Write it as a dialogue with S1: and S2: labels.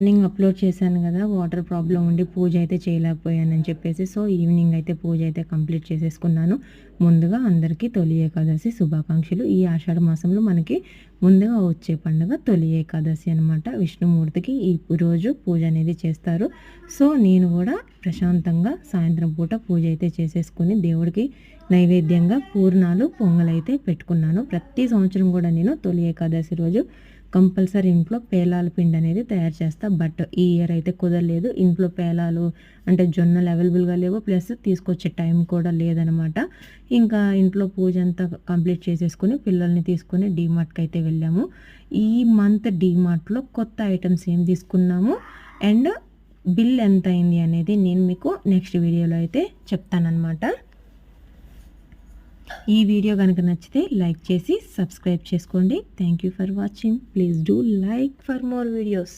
S1: Morning upload చేశాను కదా water problem ఉండి పూజ అయితే చేయలేకపోయానని చెప్పేసి సో ఈవినింగ్ అయితే పూజ అయితే కంప్లీట్ చేసేసుకున్నాను. ముందుగా అందరికీ తొలి ఏకాదశి శుభాకాంక్షలు. ఈ ఆషాఢ మాసంలో మనకి ముందుగా వచ్చే పండుగ తొలి ఏకాదశి అనమాట విష్ణుమూర్తికి ఈ రోజు పూజ అనేది చేస్తారు. సో నేను కూడా ప్రశాంతంగా సాయంత్రం పూట పూజ అయితే చేసేసుకుని దేవుడికి నైవేద్యంగా పూర్ణాలు పొంగలైతే పెట్టుకున్నాను. ప్రతి సంవత్సరం కూడా నేను తొలి ఏకాదశి రోజు కంపల్సరీ ఇంట్లో పేలాల పిండి అనేది తయారు చేస్తా. బట్ ఈ ఇయర్ అయితే కుదరలేదు. ఇంట్లో పేలాలు అంటే జొన్నలు అవైలబుల్గా లేవు. ప్లస్ తీసుకొచ్చే టైం కూడా లేదనమాట. ఇంకా ఇంట్లో పూజ అంతా కంప్లీట్ చేసేసుకుని పిల్లల్ని తీసుకుని డీమార్ట్కి అయితే వెళ్ళాము. ఈ మంత్ డీమార్ట్లో కొత్త ఐటమ్స్ ఏం తీసుకున్నాము? అండ్ బిల్ ఎంత అయింది అనేది నేను మీకు నెక్స్ట్ వీడియోలో అయితే చెప్తానమాట ఈ వీడియో కనుక నచ్చితే లైక్ చేసి సబ్స్క్రైబ్ చేసుకోండి. Thank you for watching please do like for more videos